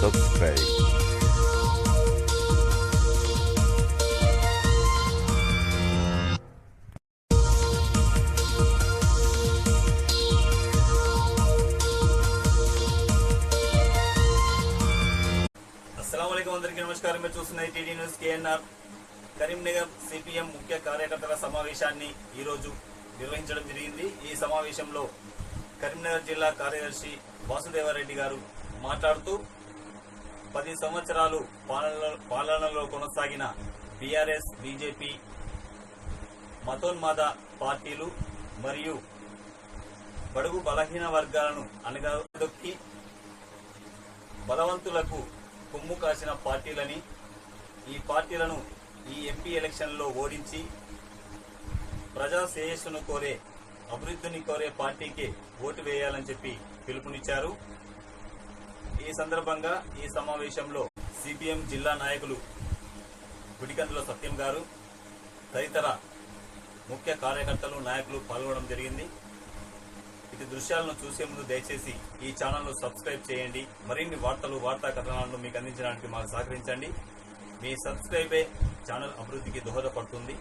subscribe. అస్సలం అందరికీ నమస్కారం. మీరు చూస్తున్నది టీడీ న్యూస్ కేఎన్ఆర్. కరీంనగర్ సిపిఎం ముఖ్య కార్యకర్తల సమావేశాన్ని ఈరోజు నిర్వహించడం జరిగింది. ఈ సమావేశంలో కరీంనగర్ జిల్లా కార్యదర్శి వాసుదేవారెడ్డి గారు మాట్లాడుతూ పది సంవత్సరాలు పాలన పాలనలో కొనసాగిన బీఆర్ఎస్ బీజేపీ మతోన్మాద పార్టీలు మరియు బడుగు బలహీన వర్గాలను అనగదొక్కి బలవంతులకు కొమ్ము కాసిన పార్టీలని ఈ పార్టీలను ఈ ఎంపీ ఎలక్షన్లో ఓడించి ప్రజా శ్రేయస్సును కోరే అభివృద్ధిని కోరే పార్టీకి ఓటు వేయాలని చెప్పి పిలుపునిచ్చారు. ఈ సందర్భంగా ఈ సమావేశంలో సిపిఎం జిల్లా నాయకులు గుడికందుల సత్యం గారు తదితర ముఖ్య కార్యకర్తలు నాయకులు పాల్గొనడం జరిగింది. ఇది దృశ్యాలను చూసే ముందు దయచేసి ఈ ఛానల్ను సబ్స్క్రైబ్ చేయండి. మరిన్ని వార్తలు వార్తా కథనాలను మీకు అందించడానికి మాకు సహకరించండి. మీ సబ్స్క్రైబే ఛానల్ అభివృద్ధికి దోహదపడుతుంది.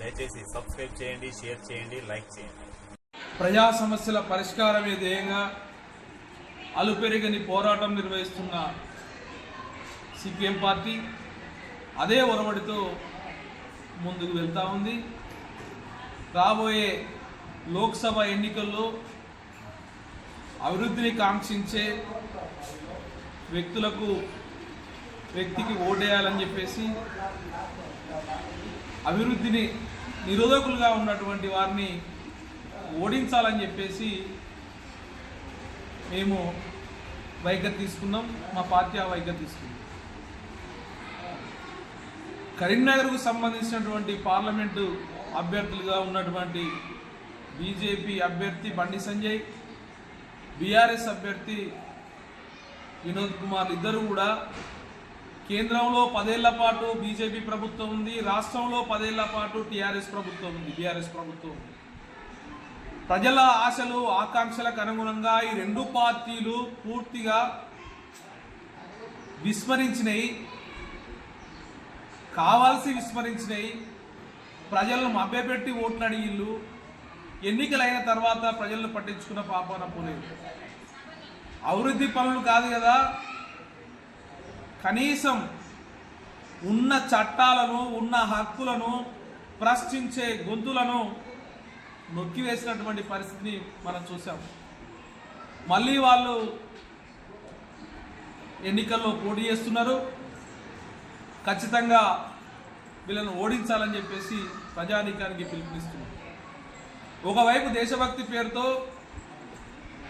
దయచేసి సబ్స్క్రైబ్ చేయండి షేర్ చేయండి లైక్ చేయండి. ప్రజా సమస్యల పరిష్కారమే ధ్యేయంగా అలుపెరగని పోరాటం నిర్వహిస్తున్న సిపిఎం పార్టీ అదే ఒరవడితో ముందుకు వెళ్తా ఉంది. రాబోయే లోక్సభ ఎన్నికల్లో అభివృద్ధిని కాంక్షించే వ్యక్తులకు వ్యక్తికి ఓటేయాలని చెప్పేసి అభివృద్ధిని నిరోధకులుగా ఉన్నటువంటి వారిని ఓడించాలని చెప్పేసి మేము వైఖరి తీసుకున్నాం మా పార్టీ ఆ వైఖరి తీసుకుంది. కరీంనగర్కు సంబంధించినటువంటి పార్లమెంటు అభ్యర్థులుగా ఉన్నటువంటి బీజేపీ అభ్యర్థి బండి సంజయ్ బీఆర్ఎస్ అభ్యర్థి వినోద్ కుమార్ ఇద్దరు కూడా కేంద్రంలో పదేళ్ళ పాటు బీజేపీ ప్రభుత్వం ఉంది రాష్ట్రంలో పదేళ్ళ పాటు టీఆర్ఎస్ ప్రభుత్వం ఉంది బీఆర్ఎస్ ప్రభుత్వం ఉంది. ప్రజల ఆశలు ఆకాంక్షలకు అనుగుణంగా ఈ రెండు పార్టీలు పూర్తిగా విస్మరించినాయి. కావాల్సి విస్మరించినాయి. ప్రజలను మభ్యపెట్టి ఓట్లు అడిగిళ్ళు ఎన్నికలైన తర్వాత ప్రజలను పట్టించుకున్న పాపన పోలేదు అభివృద్ధి పనులు కాదు కదా. కనీసం ఉన్న చట్టాలను ఉన్న హక్కులను ప్రశ్నించే గొంతులను నొక్కి వేసినటువంటి పరిస్థితిని మనం చూసాం మళ్ళీ వాళ్ళు ఎన్నికల్లో పోటీ చేస్తున్నారు. ఖచ్చితంగా వీళ్ళను ఓడించాలని చెప్పేసి ప్రజానీకానికి పిలుపునిస్తున్నారు ఒకవైపు దేశభక్తి పేరుతో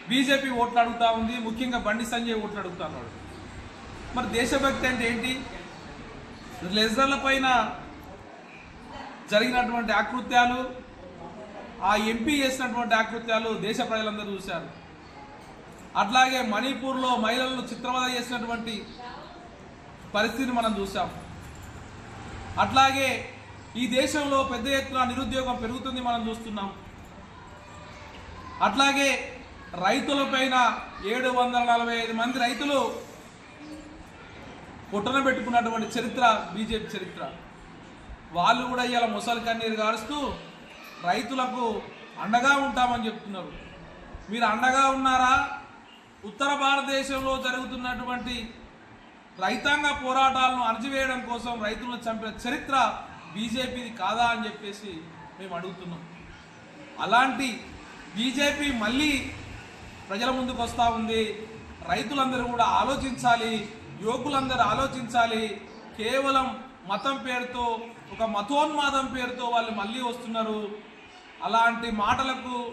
బీజేపీ ఓట్లు అడుగుతూ ఉంది ముఖ్యంగా బండి సంజయ్ ఓట్లు అడుగుతున్నాడు మరి దేశభక్తి అంటే ఏంటి? లెజర్ల పైన జరిగినటువంటి ఆకృత్యాలు ఆ ఎంపీ చేసినటువంటి ఆకృత్యాలు దేశ ప్రజలందరూ చూశారు. అట్లాగే మణిపూర్లో మహిళలను చిత్రవద చేసినటువంటి పరిస్థితిని మనం చూసాం అట్లాగే ఈ దేశంలో పెద్ద ఎత్తున నిరుద్యోగం పెరుగుతుంది మనం చూస్తున్నాం. అట్లాగే రైతులపైన ఏడు వందల నలభై ఐదు మంది రైతులు పుట్టన పెట్టుకున్నటువంటి చరిత్ర బీజేపీ చరిత్ర. వాళ్ళు కూడా ఇవాళ ముసలి కన్నీరు కారుస్తూ రైతులకు అండగా ఉంటామని చెప్తున్నారు. మీరు అండగా ఉన్నారా? ఉత్తర భారతదేశంలో జరుగుతున్నటువంటి రైతాంగ పోరాటాలను అణచివేయడం కోసం రైతులను చంపిన చరిత్ర బీజేపీది కాదా అని చెప్పేసి మేము అడుగుతున్నాం. అలాంటి బీజేపీ మళ్ళీ ప్రజల ముందుకు వస్తూ ఉంది. రైతులందరూ కూడా ఆలోచించాలి యువకులందరూ ఆలోచించాలి. కేవలం మతం పేరుతో ఒక మతోన్మాదం పేరుతో వాళ్ళు మళ్ళీ వస్తున్నారు. అలాంటి మాటలకు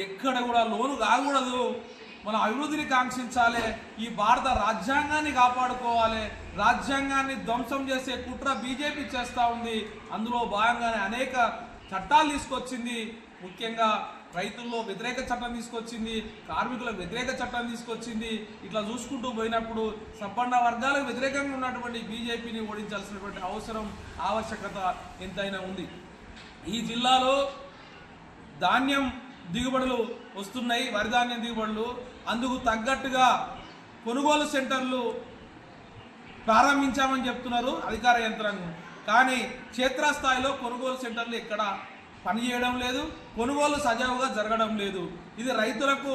ఎక్కడ కూడా లోను కాకూడదు. మన అభివృద్ధిని కాంక్షించాలి. ఈ భారత రాజ్యాంగాన్ని కాపాడుకోవాలి. రాజ్యాంగాన్ని ధ్వంసం చేసే కుట్ర బీజేపీ చేస్తూ ఉంది. అందులో భాగంగానే అనేక చట్టాలు తీసుకొచ్చింది. ముఖ్యంగా రైతుల్లో వ్యతిరేక చట్టం తీసుకొచ్చింది కార్మికుల వ్యతిరేక చట్టం తీసుకొచ్చింది. ఇట్లా చూసుకుంటూ పోయినప్పుడు సంపన్న వర్గాలకు వ్యతిరేకంగా ఉన్నటువంటి బీజేపీని ఓడించాల్సినటువంటి అవసరం ఆవశ్యకత ఎంతైనా ఉంది. ఈ జిల్లాలో ధాన్యం దిగుబడులు వస్తున్నాయి వరి ధాన్యం దిగుబడులు. అందుకు తగ్గట్టుగా కొనుగోలు సెంటర్లు ప్రారంభించామని చెప్తున్నారు అధికార యంత్రాంగం. కానీ క్షేత్రస్థాయిలో కొనుగోలు సెంటర్లు ఎక్కడ పనిచేయడం లేదు కొనుగోలు సజావుగా జరగడం లేదు. ఇది రైతులకు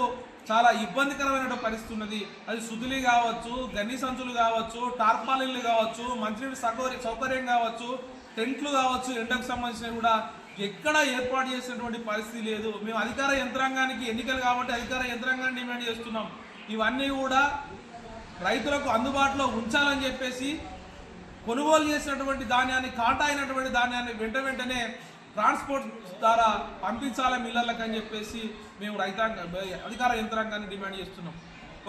చాలా ఇబ్బందికరమైన పరిస్థితి ఉన్నది. అది సుతులి కావచ్చు గన్ని సంచులు కావచ్చు టార్పాలిన్లు కావచ్చు మంచినీటి సౌకర్య సౌకర్యం కావచ్చు టెంట్లు కావచ్చు ఎండకు సంబంధించినవి కూడా ఎక్కడ ఏర్పాటు చేసినటువంటి పరిస్థితి లేదు. మేము అధికార యంత్రాంగానికి ఎన్నికలు కాబట్టి అధికార యంత్రాంగాన్ని డిమాండ్ చేస్తున్నాం. ఇవన్నీ కూడా రైతులకు అందుబాటులో ఉంచాలని చెప్పేసి కొనుగోలు చేసినటువంటి ధాన్యాన్ని కాటా అయినటువంటి ధాన్యాన్ని వెంట వెంటనే ట్రాన్స్పోర్ట్ ద్వారా పంపించాలి మిల్లర్లకు అని చెప్పేసి మేము రైతాంగ అధికార యంత్రాంగాన్ని డిమాండ్ చేస్తున్నాం.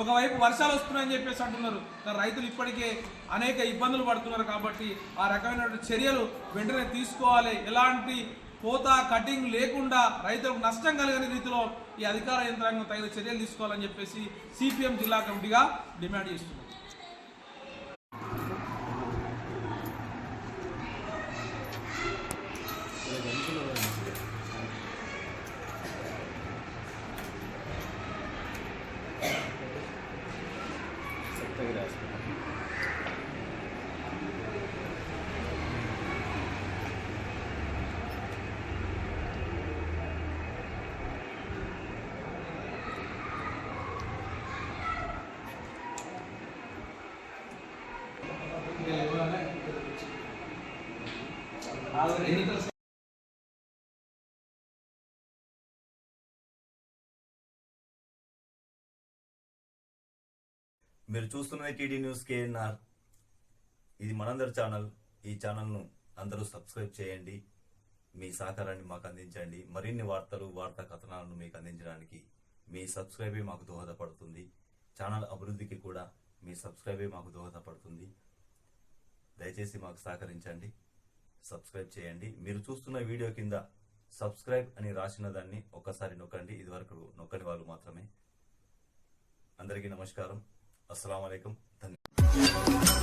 ఒకవైపు వర్షాలు వస్తున్నాయని చెప్పేసి అంటున్నారు. కానీ రైతులు ఇప్పటికే అనేక ఇబ్బందులు పడుతున్నారు కాబట్టి ఆ రకమైనటువంటి చర్యలు వెంటనే తీసుకోవాలి. ఎలాంటి కోత కటింగ్ లేకుండా రైతులకు నష్టం కలిగని రీతిలో ఈ అధికార యంత్రాంగం తగిన చర్యలు తీసుకోవాలని చెప్పేసి సిపిఎం జిల్లా కమిటీగా డిమాండ్ చేస్తున్నాం ఎన్నికల మీరు చూస్తున్నది టీడీ న్యూస్ కేఎన్ఆర్. ఇది మనందరి ఛానల్. ఈ ఛానల్ను అందరూ సబ్స్క్రైబ్ చేయండి. మీ సహకారాన్ని మాకు అందించండి. మరిన్ని వార్తలు వార్తా కథనాలను మీకు అందించడానికి మీ సబ్స్క్రైబే మాకు దోహదపడుతుంది. ఛానల్ అభివృద్ధికి కూడా మీ సబ్స్క్రైబే మాకు దోహదపడుతుంది. దయచేసి మాకు సహకరించండి. సబ్స్క్రైబ్ చేయండి. మీరు చూస్తున్న వీడియో కింద సబ్స్క్రైబ్ అని రాసిన దాన్ని ఒక్కసారి నొక్కండి. ఇది వరకు నొక్కని వాళ్ళు మాత్రమే. అందరికీ నమస్కారం. అస్సలం అయికం ధన్యవాదాలు